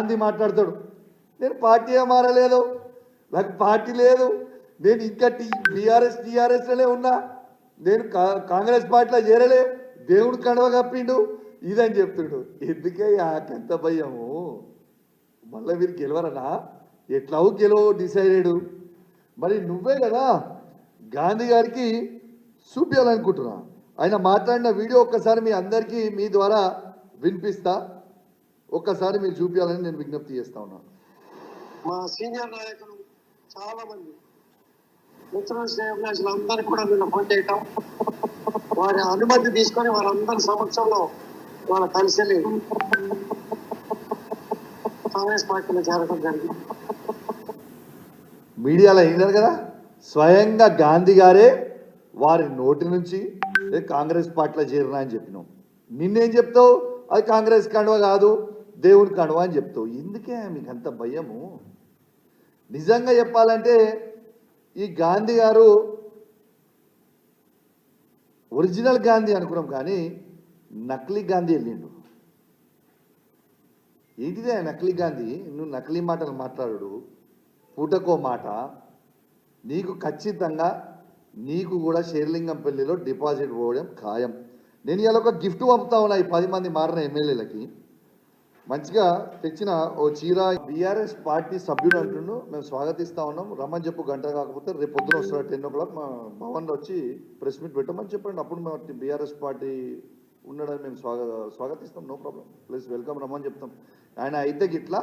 గాంధీ మాట్లాడతాడు నేను పార్టీ మారలేదు నాకు పార్టీ లేదు నేను ఇంకా టీ బీఆర్ఎస్ టీఆర్ఎస్లోనే ఉన్నా నేను కా- కాంగ్రెస్ పార్టీలో చేరలే దేవుడు కడవ కప్పిండు ఇదని చెప్తుండు. ఎందుకే ఎంత భయము? మళ్ళీ వీరు గెలవరనా? ఎట్లావు గెలవ డిసైడెడ్ మరి నువ్వే కదా గాంధీ గారికి చూపించాలనుకుంటున్నా ఆయన మాట్లాడిన వీడియో ఒక్కసారి మీ అందరికీ మీ ద్వారా వినిపిస్తా. ఒక్కసారి మీరు చూపించాలని నేను విజ్ఞప్తి చేస్తా ఉన్నా. మా సీనియర్ నాయకులు చాలా మంది మిత్రులు శ్రేయభిలాషులు అందరికీ కూడా నిన్న ఫోన్ చేయటం వారి అనుమతి తీసుకొని వారందరి సమక్షంలో వాళ్ళ కలిసి కాంగ్రెస్ పార్టీలో చేరడం జరిగింది. మీడియాలో అయినారు కదా? స్వయంగా గాంధీ గారే వారి నోటి నుంచి "ఏ కాంగ్రెస్ పార్టీలో చేరినా అని చెప్పినాం. నిన్నేం చెప్తావు? అది కాంగ్రెస్ కండువ కాదు. దేవుని కండువ అని చెప్తావు. ఎందుకే మీకు అంత భయము? నిజంగా చెప్పాలంటే ఈ గాంధీ గారు ఒరిజినల్ గాంధీ అనుకున్నాం కానీ నకిలీ గాంధీ వెళ్ళిండు. ఏంటిదే నకిలీ గాంధీ? నువ్వు నకిలీ మాటలు మాట్లాడు పూటకో మాట. నీకు ఖచ్చితంగా నీకు కూడా షేర్లింగంపల్లిలో డిపాజిట్ పోవడం ఖాయం. నేను ఇలా ఒక గిఫ్ట్ పంపుతా ఉన్నా ఈ పది మంది మారిన ఎమ్మెల్యేలకి. మంచిగా తెచ్చిన ఓ చీర బీఆర్ఎస్ పార్టీ సభ్యుడు అంటుండు. మేము స్వాగతిస్తా ఉన్నాం. రమ్మని చెప్పు గంట కాకపోతే రేపు పొద్దున వస్తాడు టెన్ ఓ క్లాక్. మా భవన్లో వచ్చి ప్రెస్ మీట్ పెట్టమని చెప్పండి. అప్పుడు మేము బీఆర్ఎస్ పార్టీ ఉండడానికి మేము స్వాగ స్వాగతిస్తాం. No problem. ప్లీజ్ వెల్కమ్ రమ్మని చెప్తాం. ఆయన అయితే గిట్లా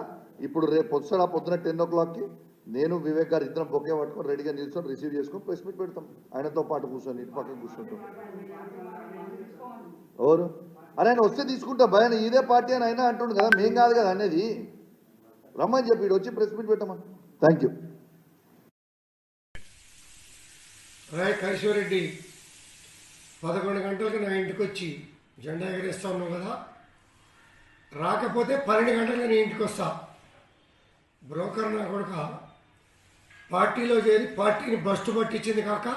ఇప్పుడు రేపు వస్తాడు ఆ పొద్దున టెన్ ఓ క్లాక్కి నేను వివేక్ గారు ఇద్దరం బొకే పట్టుకొని రెడీగా నిల్చొని రిసీవ్ చేసుకొని ప్రెస్ మీట్ పెడతాం. ఆయనతో పాటు కూర్చొని ఇటు పక్కన కూర్చుంటాం. ఎవరు? అని ఆయన వస్తే తీసుకుంటా భయాన్ని ఇదే పార్టీ అని అయినా అంటుండు కదా మేం కాదు కదా అనేది. రమ్మని చెప్పి వచ్చి ప్రెస్ మీట్ పెట్టమని. థ్యాంక్ యూ రాయ్ కైశ్వరెడ్డి పదకొండు గంటలకు నా ఇంటికి వచ్చి జెండా ఎగరేస్తా ఉన్నావు కదా? రాకపోతే పన్నెండు గంటలకు నేను ఇంటికి వస్తా బ్రోకర్ నా కొడుక పార్టీలో చేరి పార్టీని బస్టు పట్టించింది కాక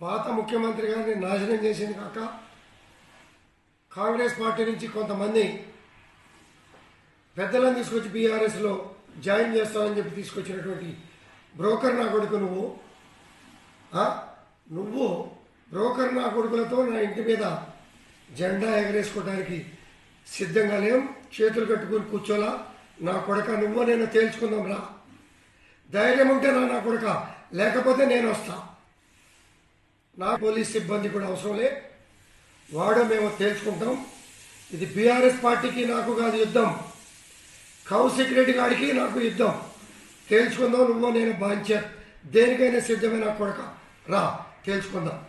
పాత ముఖ్యమంత్రి గారిని నాశనం చేసింది కాక కాంగ్రెస్ పార్టీ నుంచి కొంతమంది పెద్దలను తీసుకొచ్చి బీఆర్ఎస్లో జాయిన్ చేస్తామని చెప్పి తీసుకొచ్చినటువంటి బ్రోకర్ నా కొడుకు నువ్వు. నువ్వు బ్రోకర్ నా కొడుకులతో నా ఇంటి మీద జెండా ఎగరేసుకోవడానికి సిద్ధంగా లేం చేతులు కట్టుకుని కూర్చోలా. నా కొడక నువ్వు నేను తేల్చుకుందాం రా. ధైర్యం ఉంటే నా నా కొడక. లేకపోతే నేను వస్తా. నా పోలీస్ సిబ్బంది కూడా అవసరం లే. వాడో మేము తేల్చుకుంటాం. ఇది బీఆర్ఎస్ పార్టీకి నాకు కాదు యుద్ధం. కౌశిక్ రెడ్డి గారికి నాకు యుద్ధం. తేల్చుకుందాం నువ్వు నేను బాంచర్ దేనికైనా సిద్ధమైన కొడక. రా తేల్చుకుందాం.